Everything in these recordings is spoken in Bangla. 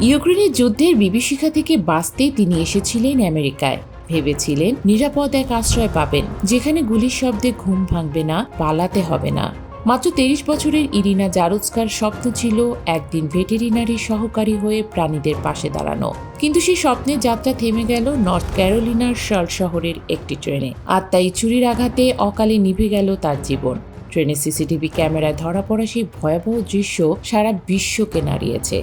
ইউক্রেনের যুদ্ধের বিভীষিকা থেকে বাঁচতে তিনি এসেছিলেন আমেরিকায়। ভেবেছিলেন নিরাপদ এক আশ্রয় পাবেন, যেখানে গুলির শব্দে ঘুম ভাঙবে না, পালাতে হবে না। মাত্র তেইশ বছরের ইরিনা জারুৎস্কার স্বপ্ন ছিল একদিন ভেটেরিনারি সহকারী হয়ে প্রাণীদের পাশে দাঁড়ানো। কিন্তু সেই স্বপ্নের যাত্রা থেমে গেল নর্থ ক্যারোলিনার শার্ল শহরের একটি ট্রেনে। আর তাই চুরির আঘাতে অকালে নিভে গেল তার জীবন। ট্রেনের সিসিটিভি ক্যামেরায় ধরা পড়া সেই ভয়াবহ দৃশ্য সারা বিশ্বকে নাড়িয়েছে।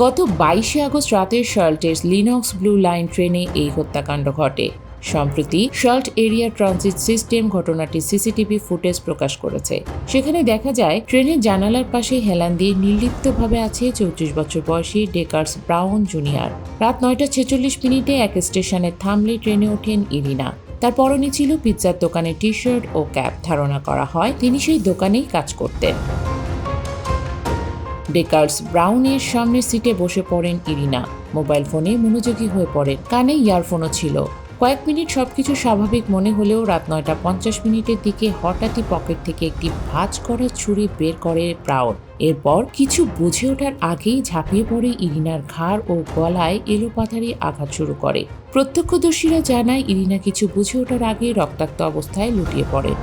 গত বাইশে আগস্ট রাতে শার্লটের লিনক্স ব্লু লাইন ট্রেনে এই হত্যাকাণ্ড ঘটে। সম্প্রতি শার্ট এরিয়া ট্রানজিট সিস্টেম ঘটনাটি সিসিটিভি ফুটেজ প্রকাশ করেছে। সেখানে দেখা যায়, ট্রেনের জানালার পাশে হেলান দিয়ে নির্লিপ্তভাবে আছে চৌত্রিশ বছর বয়সী ডেকার্স ব্রাউন জুনিয়র। রাত নয়টা ছেচল্লিশ মিনিটে এক স্টেশনে থামলে ট্রেনে ওঠেন ইরিনা। তার পরনে ছিল পিৎজার দোকানের টি শার্ট ও ক্যাপ ধারণা করা হয়, তিনি সেই দোকানেই কাজ করতেন। ডেকার্স ব্রাউনের সামনের সিটে বসে পড়েন ইরিনা। মোবাইল ফোনে মনোযোগী হয়ে পড়েন। কানে ইয়ারফোনও ছিল। কয়েক মিনিট সবকিছু স্বাভাবিক মনে হলেও রাত নয়টা পঞ্চাশ মিনিটের দিকে হঠাৎই পকেট থেকে একটি ভাঁজ করা ছুরি বের করে ব্রাউন। এরপর কিছু বুঝে ওঠার আগেই ঝাঁপিয়ে পড়ে ইরিনার ঘাড় ও গলায় এলোপাথারি আঘাত শুরু করে। প্রত্যক্ষদর্শীরা জানায়, ইরিনা কিছু বুঝে ওঠার আগে রক্তাক্ত অবস্থায় লুটিয়ে পড়ে।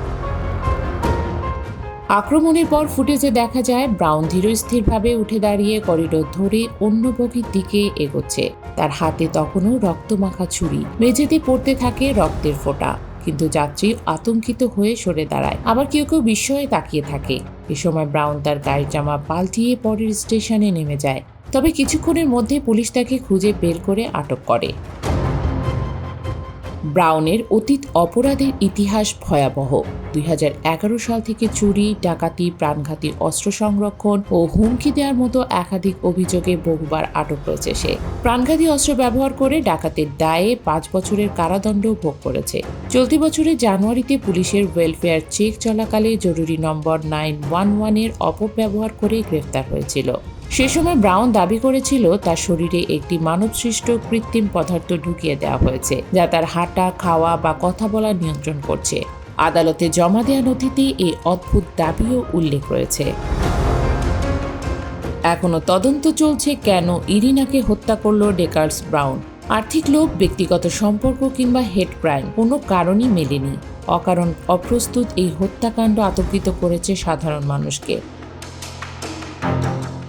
আক্রমণের পর ফুটেজে দেখা যায়, ব্রাউন ধীরস্থিরভাবে উঠে দাঁড়িয়ে করিডোর ধরে অন্য বগির দিকে এগোচ্ছে। তার হাতে তখনও রক্তমাখা ছুরি। মেঝেতে পড়তে থাকে রক্তের ফোঁটা। কিন্তু যাত্রী আতঙ্কিত হয়ে সরে দাঁড়ায়। আবার কেউ কেউ বিস্ময়ে তাকিয়ে থাকে। এ সময় ব্রাউন তার গায়ের জামা পাল্টিয়ে পরের স্টেশনে নেমে যায়। তবে কিছুক্ষণের মধ্যে পুলিশ তাকে খুঁজে বের করে আটক করে। ব্রাউনের অতীত অপরাধের ইতিহাস ভয়াবহ। দুই হাজার এগারো সাল থেকে চুরি, ডাকাতি, প্রাণঘাতী অস্ত্র সংরক্ষণ ও হুমকি দেওয়ার মতো একাধিক অভিযোগে বহুবার আটক রয়েছে সে। প্রাণঘাতী অস্ত্র ব্যবহার করে ডাকাতের দায়ে পাঁচ বছরের কারাদণ্ড ভোগ করেছে। চলতি বছরের জানুয়ারিতে পুলিশের ওয়েলফেয়ার চেক চলাকালে জরুরি নম্বর নাইন ওয়ান ওয়ানের অপব্যবহার করে গ্রেফতার হয়েছিল। সে সময় ব্রাউন দাবি করেছিল, তার শরীরে একটি মানবসৃষ্ট কৃত্রিম পদার্থ ঢুকিয়ে দেওয়া হয়েছে, যা তার হাঁটা, খাওয়া বা কথা বলা নিয়ন্ত্রণ করছে। আদালতে জমা দেওয়া নথিতে এই অদ্ভুত দাবিও উল্লেখ রয়েছে। এখনও তদন্ত চলছে কেন ইরিনাকে হত্যা করল ডেকার্স ব্রাউন। আর্থিক লোভ, ব্যক্তিগত সম্পর্ক কিংবা হেড ক্রাইম কোনো কারণই মেলেনি। অকারণ অপ্রস্তুত এই হত্যাকাণ্ড আতঙ্কিত করেছে সাধারণ মানুষকে।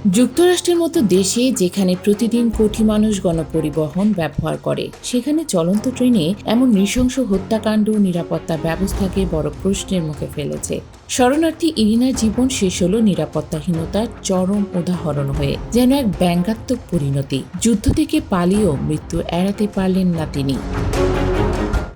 যুক্তরাষ্ট্রের মতো দেশে যেখানে প্রতিদিন কোটি মানুষ গণপরিবহন ব্যবহার করে, সেখানে চলন্ত ট্রেনে এমন নৃশংস হত্যাকাণ্ড নিরাপত্তা ব্যবস্থাকে বড় প্রশ্নের মুখে ফেলেছে। শরণার্থী ইরিনার জীবন শেষ হল নিরাপত্তাহীনতার চরম উদাহরণ হয়ে, যেন এক ব্যঙ্গাত্মক পরিণতি। যুদ্ধ থেকে পালিয়েও মৃত্যু এড়াতে পারলেন না তিনি।